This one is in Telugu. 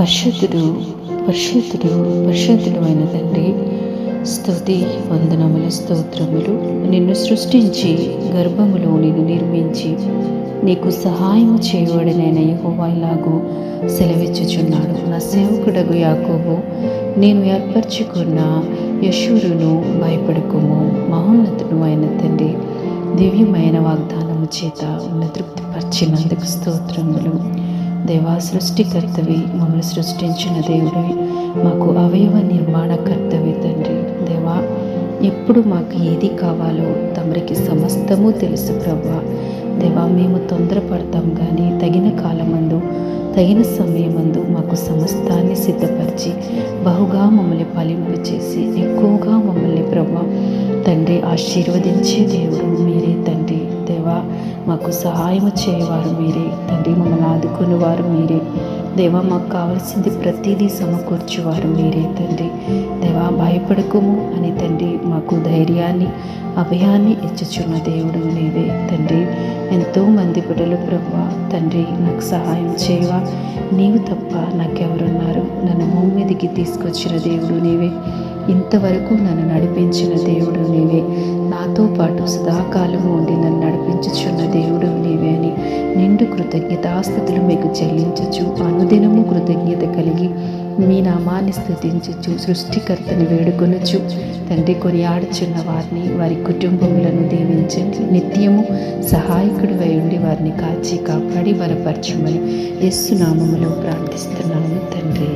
పరిశుద్ధుడు పరిశుద్ధుడు పరిశుద్ధుడు అయిన తండ్రి స్తుతి వందనముల స్తోత్రములు నిన్ను సృష్టించి గర్భములో నిన్ను నిర్మించి నీకు సహాయం చేయబడినైన యెహోవా సెలవిచ్చుచున్నాడు. నా సేవకుడగు యాకోబు నేను ఏర్పరచుకున్న యశూరును భయపడకుము. మహోన్నతుడు అయిన తండ్రి దివ్యమైన వాగ్దానము చేత ఉన్న తృప్తిపరిచినందుకు స్తోత్రములు. దేవా సృష్టికర్తవి మమ్మల్ని సృష్టించిన దేవుడివి మాకు అవయవ నిర్మాణకర్తవి తండ్రి. దేవా ఎప్పుడు మాకు ఏది కావాలో తమరికి సమస్తము తెలుసు ప్రభా. దేవా మేము తొందరపడతాం కానీ తగిన కాలమందు తగిన సమయమందు మాకు సమస్తాన్ని సిద్ధపరిచి బహుగా మమ్మల్ని ఫలింపు చేసి ఎక్కువగా మమ్మల్ని ప్రభా తండ్రి ఆశీర్వదించే దేవుడు మాకు సహాయం చేయవారు మీరే. తండ్రి మమ్మల్ని ఆదుకునేవారు మీరే. దేవా మాకు కావాల్సింది ప్రతిదీ సమకూర్చువారు మీరే తండ్రి. దేవా భయపడకుము అని తండ్రి మాకు ధైర్యాన్ని అభయాన్ని ఇచ్చుచున్న దేవుడు నీవే తండ్రి. ఎంతోమంది బిడ్డలు ప్రభు తండ్రి నాకు సహాయం చేయవా? నీవు తప్ప నాకెవరున్నారు? నన్ను భూమి మీదకి తీసుకొచ్చిన దేవుడు నీవే. ఇంతవరకు నన్ను నడిపించిన దేవుడు నీవే. నాతో పాటు సదాకాలము ఉండి నన్ను నడిపించుచున్న దేవుడు నీవే అని నిండు కృతజ్ఞతాస్థుతులు మీకు చెల్లించచ్చు అనుదినము కృతజ్ఞత కలిగి మీ నామాన్ని స్థుతించచ్చు సృష్టికర్తని వేడుకొనొచ్చు తండ్రి కొనియాడుచున్న వారిని వారి కుటుంబములను దీవించండి నిత్యము సహాయకుడు ఉండి వారిని కాచి కాపాడి బలపరచమని యస్సు నామములో ప్రార్థిస్తున్నాము తండ్రి.